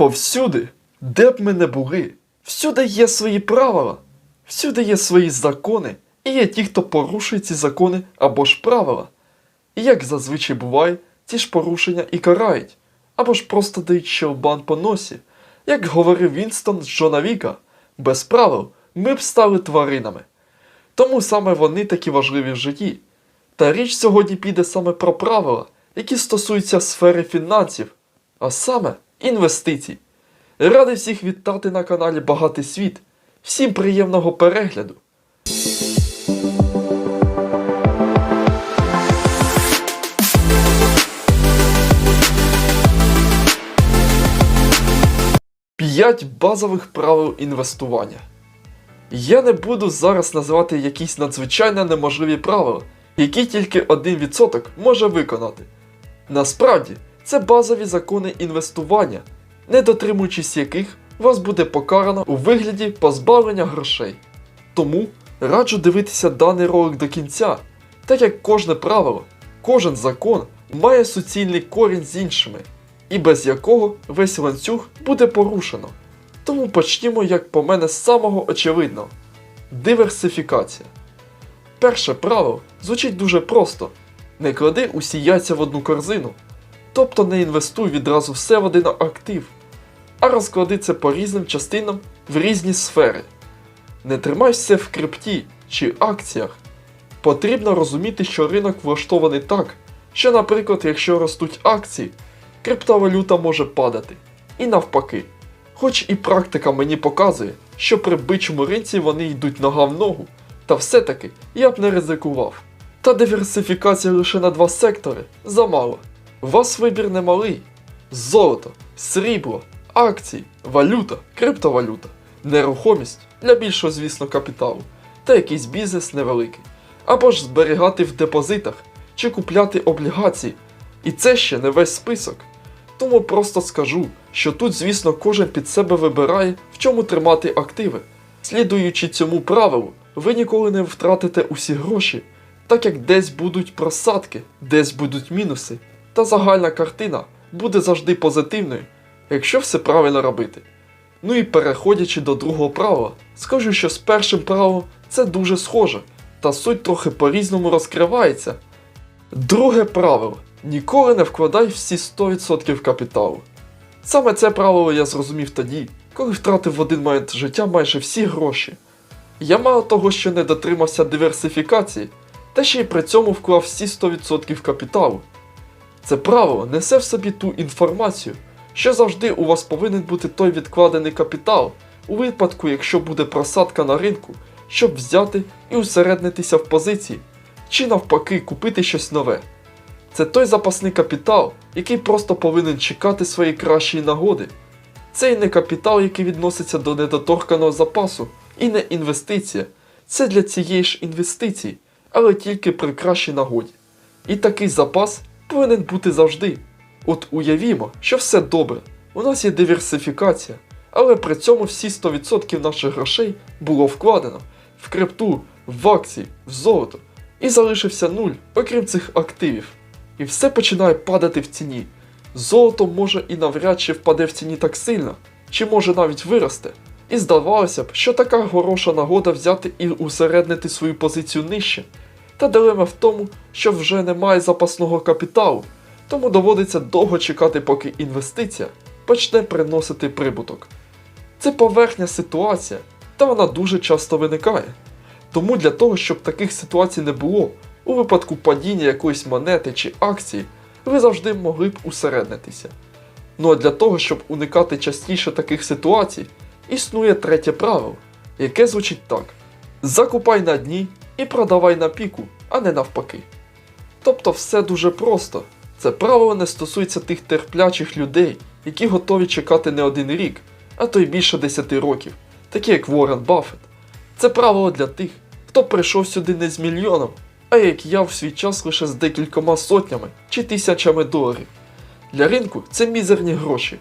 Повсюди, де б ми не були, всюди є свої правила, всюди є свої закони, і є ті, хто порушує ці закони або ж правила. І як зазвичай буває, ці ж порушення і карають, або ж просто дають щелбан по носі. Як говорив Вінстон з Джона Віка, без правил ми б стали тваринами. Тому саме вони такі важливі в житті. Та річ сьогодні піде саме про правила, які стосуються сфери фінансів, а саме інвестицій. Радий всіх вітати на каналі Багатий Світ. Всім приємного перегляду! П'ять базових правил інвестування. Я не буду зараз називати якісь надзвичайно неможливі правила, які тільки 1% може виконати. Насправді, це базові закони інвестування, не дотримуючись яких вас буде покарано у вигляді позбавлення грошей. Тому раджу дивитися даний ролик до кінця, так як кожне правило, кожен закон має суцільний корінь з іншими, і без якого весь ланцюг буде порушено. Тому почнімо, як по мене, з самого очевидного диверсифікація. Перше правило звучить дуже просто: не клади усі яйця в одну корзину, тобто не інвестуй відразу все в один актив, а розклади це по різним частинам в різні сфери. Не тримай все в крипті чи акціях. Потрібно розуміти, що ринок влаштований так, що, наприклад, якщо ростуть акції, криптовалюта може падати. І навпаки. Хоч і практика мені показує, що при бичому ринці вони йдуть нога в ногу, та все-таки я б не ризикував. Та диверсифікація лише на два сектори замало. Вас вибір немалий: золото, срібло, акції, валюта, криптовалюта, нерухомість для більшого, звісно, капіталу, та якийсь бізнес невеликий. Або ж зберігати в депозитах чи купляти облігації. І це ще не весь список. Тому просто скажу, що тут, звісно, кожен під себе вибирає, в чому тримати активи. Слідуючи цьому правилу, ви ніколи не втратите усі гроші, так як десь будуть просадки, десь будуть мінуси, та загальна картина буде завжди позитивною, якщо все правильно робити. Ну і переходячи до другого правила, скажу, що з першим правилом це дуже схоже, та суть трохи по-різному розкривається. Друге правило: ніколи не вкладай всі 100% капіталу. Саме це правило я зрозумів тоді, коли втратив в один момент життя майже всі гроші. Я мало того, що не дотримався диверсифікації, та ще й при цьому вклав всі 100% капіталу. Це правило несе в собі ту інформацію, що завжди у вас повинен бути той відкладений капітал, у випадку, якщо буде просадка на ринку, щоб взяти і усереднитися в позиції, чи навпаки купити щось нове. Це той запасний капітал, який просто повинен чекати своєї кращої нагоди. Це і не капітал, який відноситься до недоторканого запасу, і не інвестиція. Це для цієї ж інвестиції, але тільки при кращій нагоді. І такий запас повинен бути завжди. От уявімо, що все добре, у нас є диверсифікація, але при цьому всі 100% наших грошей було вкладено в крипту, в акції, в золото, і залишився нуль, окрім цих активів. І все починає падати в ціні. Золото може і навряд чи впаде в ціні так сильно, чи може навіть виросте. І здавалося б, що така хороша нагода взяти і усереднити свою позицію нижче. Та дилема в тому, що вже немає запасного капіталу, тому доводиться довго чекати, поки інвестиція почне приносити прибуток. Це поверхня ситуація, та вона дуже часто виникає. Тому для того, щоб таких ситуацій не було, у випадку падіння якоїсь монети чи акції, ви завжди могли б усереднитися. Ну а для того, щоб уникати частіше таких ситуацій, існує третє правило, яке звучить так: закупай на дні і продавай на піку, а не навпаки. Тобто все дуже просто. Це правило не стосується тих терплячих людей, які готові чекати не один рік, а то й більше 10 років, такі як Уоррен Баффет. Це правило для тих, хто прийшов сюди не з мільйоном, а як я в свій час лише з декількома сотнями чи тисячами доларів. Для ринку це мізерні гроші.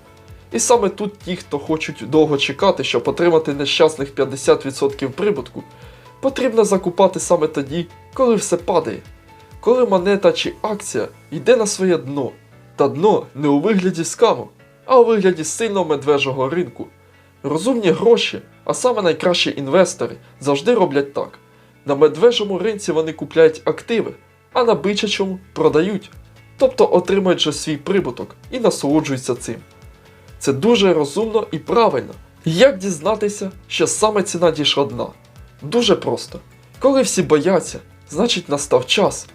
І саме тут ті, хто хочуть довго чекати, щоб отримати нещасних 50% прибутку, потрібно закупати саме тоді, коли все падає, коли монета чи акція йде на своє дно, та дно не у вигляді скаму, а у вигляді сильного медвежого ринку. Розумні гроші, а саме найкращі інвестори, завжди роблять так. На медвежому ринці вони купляють активи, а на бичачому продають, тобто отримують же свій прибуток і насолоджуються цим. Це дуже розумно і правильно. Як дізнатися, що саме ціна дійшла дна? Дуже просто. Коли всі бояться, значить настав час.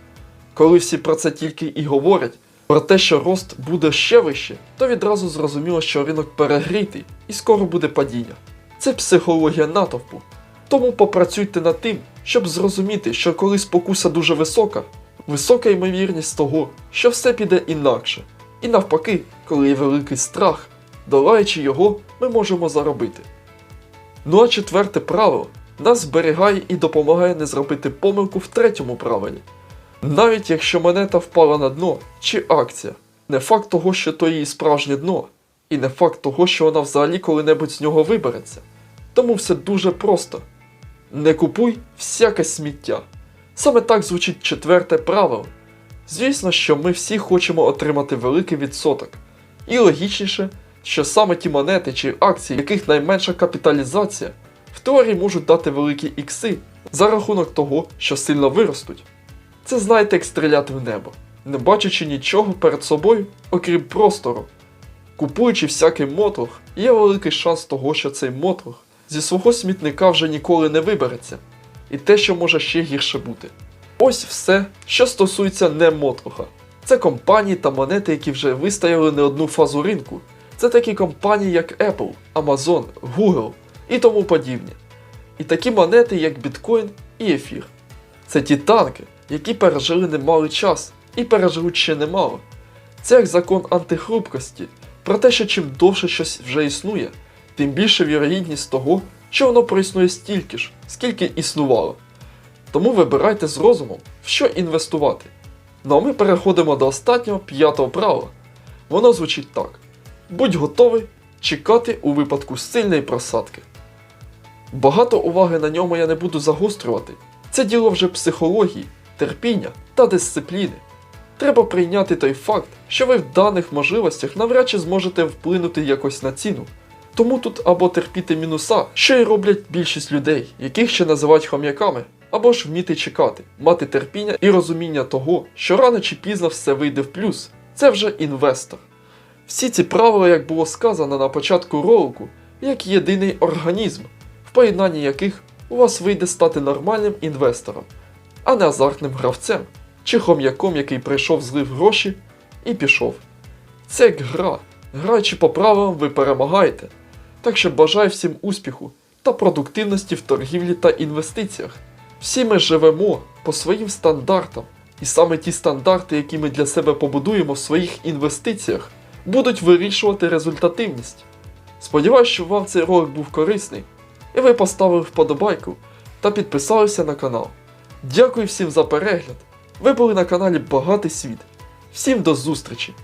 Коли всі про це тільки і говорять, про те, що рост буде ще вище, то відразу зрозуміло, що ринок перегрітий і скоро буде падіння. Це психологія натовпу. Тому попрацюйте над тим, щоб зрозуміти, що коли спокуса дуже висока, висока ймовірність того, що все піде інакше. І навпаки, коли є великий страх, долаючи його, ми можемо заробити. Ну а четверте правило нас зберігає і допомагає не зробити помилку в третьому правилі. Навіть якщо монета впала на дно чи акція, не факт того, що то її справжнє дно, і не факт того, що вона взагалі коли-небудь з нього вибереться. Тому все дуже просто. Не купуй всяке сміття. Саме так звучить четверте правило. Звісно, що ми всі хочемо отримати великий відсоток. І логічніше, що саме ті монети чи акції, яких найменша капіталізація, в теорії можуть дати великі ікси за рахунок того, що сильно виростуть. Це знаєте, як стріляти в небо, не бачачи нічого перед собою, окрім простору. Купуючи всякий мотлох, є великий шанс того, що цей мотлох зі свого смітника вже ніколи не вибереться, і те, що може ще гірше бути. Ось все, що стосується не мотлоха. Це компанії та монети, які вже вистояли не одну фазу ринку. Це такі компанії, як Apple, Amazon, Google і тому подібні. І такі монети, як біткоін і ефір. Це ті танки, які пережили немалий час і переживуть ще немало. Це як закон антихрупкості, про те, що чим довше щось вже існує, тим більше вірогідність того, що воно проіснує стільки ж, скільки існувало. Тому вибирайте з розумом, в що інвестувати. Ну а ми переходимо до останнього п'ятого правила. Воно звучить так: будь готовий чекати у випадку сильної просадки. Багато уваги на ньому я не буду загострювати. Це діло вже психології, терпіння та дисципліни. Треба прийняти той факт, що ви в даних можливостях навряд чи зможете вплинути якось на ціну. Тому тут або терпіти мінуса, що й роблять більшість людей, яких ще називають хом'яками, або ж вміти чекати, мати терпіння і розуміння того, що рано чи пізно все вийде в плюс. Це вже інвестор. Всі ці правила, як було сказано на початку ролику, як єдиний організм, поєднанні яких у вас вийде стати нормальним інвестором, а не азартним гравцем чи хом'яком, який прийшов, злив гроші і пішов. Це як гра. Граючи по правилам, ви перемагаєте. Так що бажаю всім успіху та продуктивності в торгівлі та інвестиціях. Всі ми живемо по своїм стандартам, і саме ті стандарти, які ми для себе побудуємо в своїх інвестиціях, будуть вирішувати результативність. Сподіваюсь, що вам цей ролик був корисний, і ви поставили вподобайку та підписалися на канал. Дякую всім за перегляд. Ви були на каналі Багатий Світ. Всім до зустрічі!